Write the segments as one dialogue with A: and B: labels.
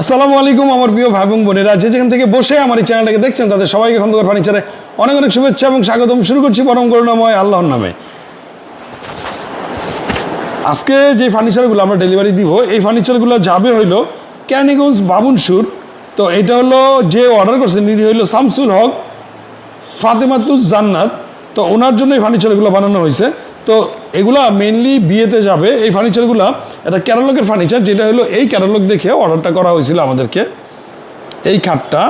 A: আসসালামু আলাইকুম আমার প্রিয় ভাই এবং বোনেরা। যে যেখান থেকে বসে আমার এই চ্যানেলটাকে দেখছেন, তাদের সবাইকে খন্দকার ফার্নিচারে অনেক অনেক শুভেচ্ছা এবং স্বাগতম। শুরু করছি পরম করুণাময় আল্লাহর নামে। আজকে যে ফার্নিচারগুলো আমরা ডেলিভারি দিব, এই ফার্নিচারগুলো যাবে হইল ক্যানিগঞ্জ বাবুনসুর। তো এটা হলো যে অর্ডার করছেন, ইনি হইল শামসুল হক, ফাতেমাতুজ জান্নাত। তো ওনার জন্য এই ফার্নিচারগুলো বানানো হয়েছে। তো এগুলা মেনলি বিয়েতে যাবে, এই ফার্নিচারগুলো এটা ক্যাটালগের ফার্নিচার যেটা হলো এই ক্যাটালগ দেখে অর্ডারটা করা হয়েছিল আমাদেরকে। এই খাটটা,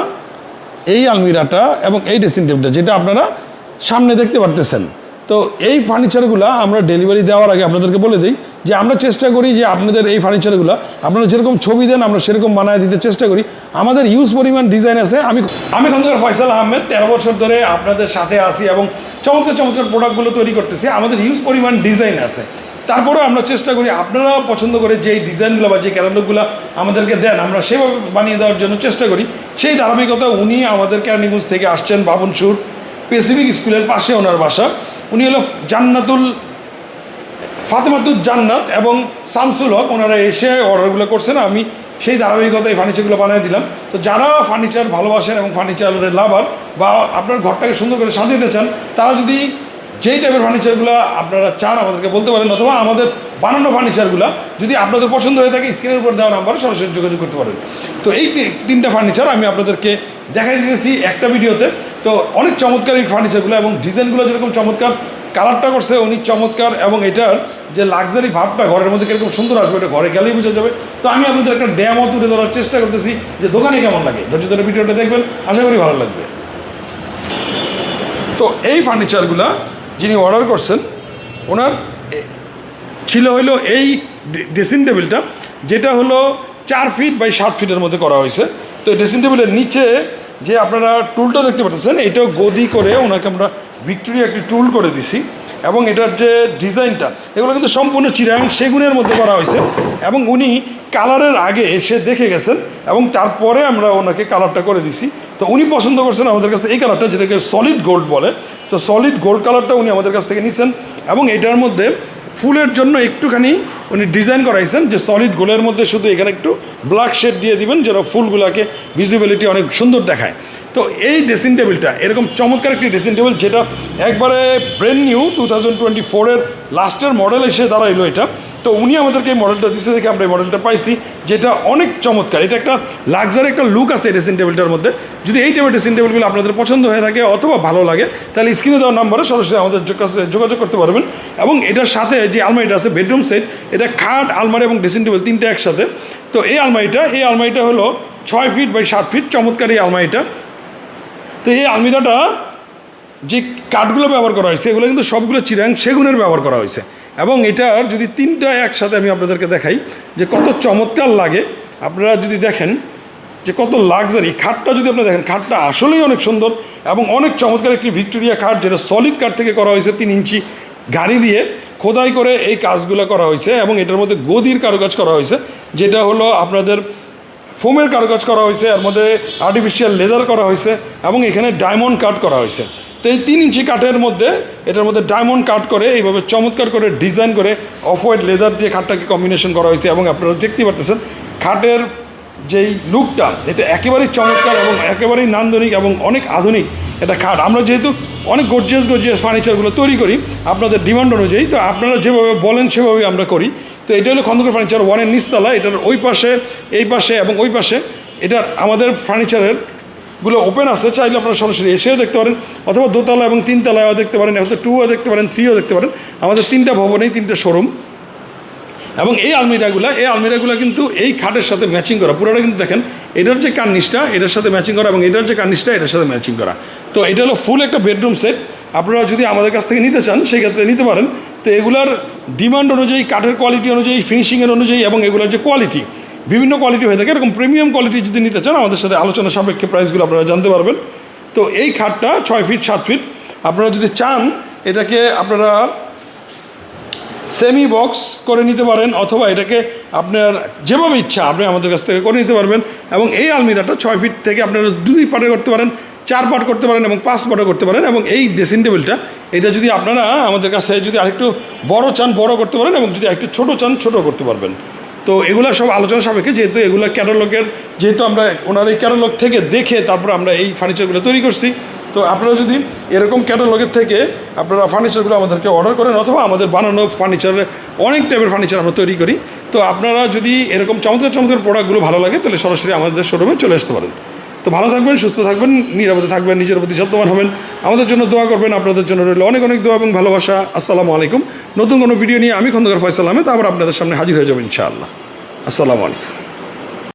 A: এই আলমিরাটা এবং এই ড্রেসিং টেবিলটা যেটা আপনারা সামনে দেখতে পারতেছেন। তো এই ফার্নিচারগুলো আমরা ডেলিভারি দেওয়ার আগে আপনাদেরকে বলে দিই যে আমরা চেষ্টা করি যে আপনাদের এই ফার্নিচারগুলো আপনারা যেরকম ছবি দেন, আমরা সেরকম বানায় দিতে চেষ্টা করি। আমাদের ইউজ পরিমাণ ডিজাইন আছে। আমি আমি খন্দকার ফয়সাল আহমেদ, তেরো বছর ধরে আপনাদের সাথে আসি এবং চমৎকার চমৎকার প্রোডাক্টগুলো তৈরি করতেছি। আমাদের ইউজ পরিমাণ ডিজাইন আছে। তারপরেও আমরা চেষ্টা করি আপনারা পছন্দ করে যেই ডিজাইনগুলো বা যে ক্যাটালগুলো আমাদেরকে দেন, আমরা সেভাবে বানিয়ে দেওয়ার জন্য চেষ্টা করি। সেই ধারাবাহিকতা উনি আমাদের ক্যারানিগঞ্জ থেকে আসছেন বাবনসুর পেসিফিক স্কুলের পাশে ওনার বাসা। উনি হলো জান্নাতুল, ফাতেমাতুল জান্নাত এবং শামসুল হক, ওনারা এসে অর্ডারগুলো করছেন, আমি সেই ধারাবাহিকতায় ফার্নিচারগুলো বানিয়ে দিলাম। তো যারা ফার্নিচার ভালোবাসেন এবং ফার্নিচারের লাভার বা আপনার ঘরটাকে সুন্দর করে সাজাতে চান, তারা যদি যেই টাইপের ফার্নিচারগুলো আপনারা চান আমাদেরকে বলতে পারেন, অথবা আমাদের বানানো ফার্নিচারগুলো যদি আপনাদের পছন্দ হয়ে থাকে স্ক্রিনের উপর দেওয়া নাম্বারে সরাসরি যোগাযোগ করতে পারেন। তো এই তিনটা ফার্নিচার আমি আপনাদেরকে দেখাই দিয়েছি একটা ভিডিওতে। তো অনেক চমৎকার এই ফার্নিচারগুলো এবং ডিজাইনগুলো যেরকম চমৎকার কালারটা করছে উনি চমৎকার এবং এটার যে লাক্সারি ভাবটা ঘরের মধ্যে কীরকম সুন্দর আসবে, এটা ঘরে গেলেই বোঝা যাবে। তো আমি আপনাদের একটা ড্যামও তুলে ধরার চেষ্টা করতেছি যে দোকানে কেমন লাগে। ধৈর্য ধরে ভিডিওটা দেখবেন, আশা করি ভালো লাগবে। তো এই ফার্নিচারগুলা যিনি অর্ডার করছেন, ওনার ছিল হলো এই ড্রেসিং টেবিলটা, যেটা হলো চার ফিট বাই সাত ফিটের মধ্যে করা হয়েছে। তো ড্রেসিং টেবিলের নিচে যে আপনারা টুলটা দেখতে পাচ্ছেন, এটাও গদি করে ওনাকে আমরা ভিক্টোরিয়া একটি টুল করে দিছি। এবং এটার যে ডিজাইনটা, এগুলো কিন্তু সম্পূর্ণ চিরাং সেগুনের মধ্যে করা হয়েছে এবং উনি কালারের আগে এসে দেখে গেছেন এবং তারপরে আমরা ওনাকে কালারটা করে দিছি। তো উনি পছন্দ করছেন আমাদের কাছে এই কালারটা, যেটাকে সলিড গোল্ড বলে। তো সলিড গোল্ড কালারটা উনি আমাদের কাছ থেকে নিছেন এবং এটার মধ্যে ফুলের জন্য একটুখানি উনি ডিজাইন করাইছেন যে সলিড গোলের মধ্যে শুধু এখানে একটু ব্ল্যাক শেড দিয়ে দিবেন, যেন ফুলগুলোকে ভিজিবিলিটি অনেক সুন্দর দেখায়। তো এই ড্রেসিং টেবিলটা এরকম চমৎকার একটি ড্রেসিং টেবিল যেটা একবারে brand new two thousand twenty ফোরের লাস্টের মডেল এসে দাঁড়াইলো এটা। তো উনি আমাদেরকে এই মডেলটা দিচ্ছে দেখে আমরা এই মডেলটা পাইছি, যেটা অনেক চমৎকার। এটা একটা লাক্সারি একটা লুক আছে ড্রেসিং টেবিলটার মধ্যে। যদি এই টাইপের ড্রেসিং টেবিলগুলো আপনাদের পছন্দ হয়ে থাকে অথবা ভালো লাগে, তাহলে স্ক্রিনে দেওয়া নাম্বারে সরাসরি আমাদের কাছে যোগাযোগ করতে পারবেন। এবং এটার সাথে যে আলমারিটা আছে বেডরুম সেট এটা খাট, আলমারি এবং ড্রেসিং টেবিল তিনটে একসাথে। তো এই আলমারিটা এই আলমারিটা হলো ছয় ফিট বাই সাত ফিট চমৎকার এই আলমারিটা। তো এই আলমিরাটা যে কাঠগুলো ব্যবহার করা হয়েছে, এগুলো কিন্তু সবগুলো চিরাং সেগুনের ব্যবহার করা হয়েছে। এবং এটার যদি তিনটা একসাথে আমি আপনাদেরকে দেখাই, যে কত চমৎকার লাগে। আপনারা যদি দেখেন, যে কত লাক্সারি খাটটা যদি আপনারা দেখেন, খাটটা আসলেই অনেক সুন্দর এবং অনেক চমৎকার একটি ভিক্টোরিয়া খাট, যেটা সলিড কাঠ থেকে করা হয়েছে তিন ইঞ্চি গাড়ি দিয়ে। খোদাই করে এই কাজগুলো করা হয়েছে এবং এটার মধ্যে গদির কারুকাজ করা হয়েছে, যেটা হলো আপনাদের ফোমের কারুকাজ করা হয়েছে, এর মধ্যে আর্টিফিশিয়াল লেদার করা হয়েছে এবং এখানে ডায়মন্ড কাট করা হয়েছে। তো এই তিন ইঞ্চি কাঠের মধ্যে, এটার মধ্যে ডায়মন্ড কাট করে, এইভাবে চমৎকার করে ডিজাইন করে অফ হোয়াইট লেদার দিয়ে খাটটাকে কম্বিনেশন করা হয়েছে এবং আপনারা দেখতেই পারতেছেন, খাটের যেই লুকটা এটা একেবারেই চমৎকার এবং একেবারেই নান্দনিক এবং অনেক আধুনিক এটা খাট। আমরা যেহেতু অনেক গর্জিয়াস গর্জিয়াস ফার্নিচারগুলো তৈরি করি, আপনাদের ডিমান্ড অনুযায়ী, তো আপনারা যেভাবে বলেন সেভাবেই আমরা করি। তো এটা হলো খন্দকার ফার্নিচার ওয়ানের নিচতলা, এটার ওই পাশে, এই পাশে এবং ওই পাশে। এটা আমাদের ফার্নিচারেরগুলো ওপেন আছে, চাইলে আপনারা সরাসরি এসেও দেখতে পারেন, অথবা দোতলা এবং তিনতলায়ও দেখতে পারেন, অথবা টুও দেখতে পারেন থ্রিও দেখতে পারেন। আমাদের তিনটা ভবনেই তিনটা শোরুম এবং এই আলমিরাগুলো এই আলমিরাগুলো কিন্তু এই খাটের সাথে ম্যাচিং করা, পুরোটা কিন্তু দেখেন, এটার যে কার্নিশটা, এটার সাথে ম্যাচিং করা এবং এটার যে কার্নিশটা, এটার সাথে ম্যাচিং করা। তো এটা হলো ফুল একটা বেডরুম সেট আপনারা যদি আমাদের কাছ থেকে নিতে চান সেই ক্ষেত্রে নিতে পারেন। তো এগুলার ডিমান্ড অনুযায়ী, কাঠের কোয়ালিটি অনুযায়ী ফিনিশিংয়ের অনুযায়ী এবং এগুলোর যে কোয়ালিটি বিভিন্ন কোয়ালিটি হয়ে থাকে। এরকম প্রিমিয়াম কোয়ালিটি যদি নিতে চান, আমাদের সাথে আলোচনা সাপেক্ষে প্রাইসগুলো আপনারা জানতে পারবেন। তো এই খাটটা ছয় ফিট সাত ফিট আপনারা যদি চান, এটাকে আপনারা সেমি বক্স করে নিতে পারেন, অথবা এটাকে আপনার যেভাবে ইচ্ছা, আপনি আমাদের কাছ থেকে করে নিতে পারবেন। এবং এই আলমিরাটা ছয় ফিট থেকে আপনারা দুই পার্টে করতে পারেন। চার পার্ট করতে পারেন এবং পাঁচ পার্টও করতে পারেন এবং এই ড্রেসিং টেবিলটা এটা যদি আপনারা আমাদের কাছে যদি আরেকটু বড় চান, বড় করতে পারেন এবং যদি আরেকটু ছোটো চান ছোটো করতে পারবেন। তো এগুলো সব আলোচনা সাপেক্ষে, যেহেতু এগুলো ক্যাটালগের যেহেতু আমরা ওনার এই ক্যাটালগ থেকে দেখে তারপর আমরা এই ফার্নিচারগুলো তৈরি করছি, তো আপনারা যদি এরকম ক্যাটালগের থেকে আপনারা ফার্নিচারগুলো আমাদেরকে অর্ডার করেন অথবা আমাদের বানানো ফার্নিচারের অনেক টাইপের ফার্নিচার আমরা তৈরি করি, তো আপনারা যদি এরকম চমৎকার চমৎকার প্রোডাক্টগুলো ভালো লাগে, তাহলে সরাসরি আমাদের শোরুমে চলে আসতে পারেন। তো ভালো থাকবেন, সুস্থ থাকবেন, নিরাপদে থাকবেন, নিজের প্রতি যত্নবান হবেন। আমাদের জন্য দোয়া করবেন, আপনাদের জন্য রইল অনেক অনেক দোয়া এবং ভালোবাসা। আসসালামু আলাইকুম। নতুন কোনো ভিডিও নিয়ে আমি খন্দকার ফয়সাল আহমেদ, আবার আপনাদের সামনে হাজির হয়ে যাবেন ইনশাআল্লাহ। আসসালামু আলাইকুম।